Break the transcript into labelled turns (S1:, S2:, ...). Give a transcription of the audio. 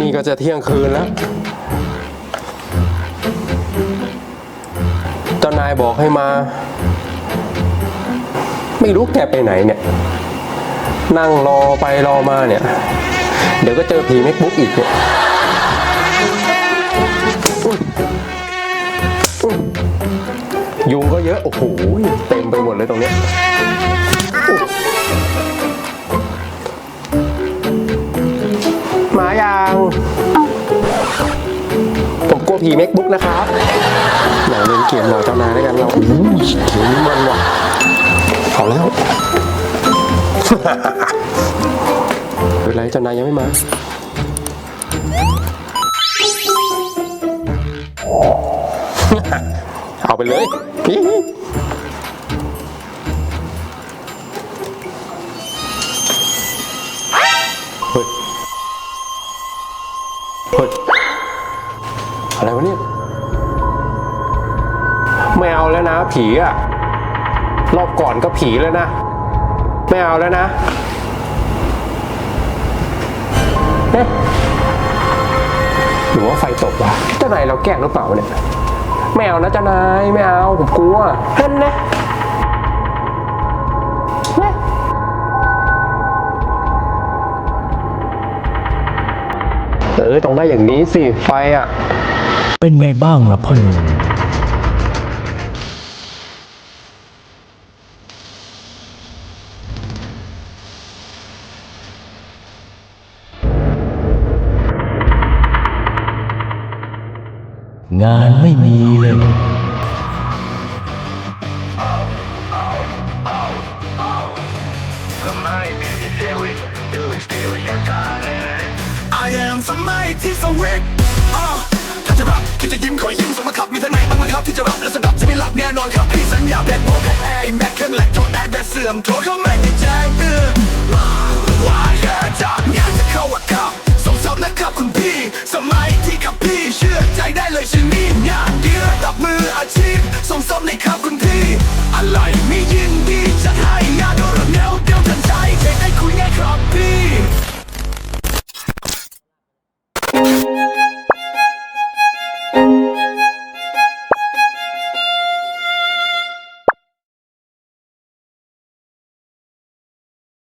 S1: นี่ก็จะเที่ยงคืนแล้ว เจ้านายบอกให้มา ไม่รู้แกไปไหนเนี่ย นั่งรอไปรอมาเนี่ย เดี๋ยวก็เจอผีแม็กบุ๊กอีกเนี่ยอุ๊ยอุ๊ยยุงก็เยอะ โอ้โห เต็มไปหมดเลยตรงเนี้ย ผมกลัวผีแม็กบุ๊กนะครับไหนเล่นเกมรอเจ้านายแล้วยกันเราอู้ยเกมนี้มันว่ะเอาแล้วเป็นไรเจ้านายยังไม่มาเอาไปเลยเฮ้ยเฮ้ย อะไรวะเนี่ย ไม่เอาแล้วนะผีอะรอบก่อนก็ผีแล้วนะ ไม่เอาแล้วนะเอ๊ะหรือว่าไฟตกวะเจ้านายเราแกล้งหรือเปล่าเนี่ยไม่เอานะเจ้านายไม่เอา ผมกลัวเห็นนะเฮ้ยเออต้องได้อย่างนี้สิไฟอะ
S2: เป็นไงบ้างล่ะพ่อหนุ่มงานไม่มีเลย I am สมัยที่สวิกอ่า ถ้าจะรับที่จะยิ้มขอยิ้มสมครับมีทางไหนบ้างครับที่จะรับและสนับจะไม่รับแน่นอนครับพี่สัญญาแบทโมแบทแอร์แม็กเครื่องแหลกโทษแอร์แบทเสื่อมโทษเข้าไม่ได้แจ้งเตือนว่าเธอจากงานจะเข้าวัดขับสมสอบนะครับคุณพี่ สมัยที่ขับพี่เชื่อใจได้เลยใช่ไหมงานเดือดตับมืออาชีพสมสอบในครับ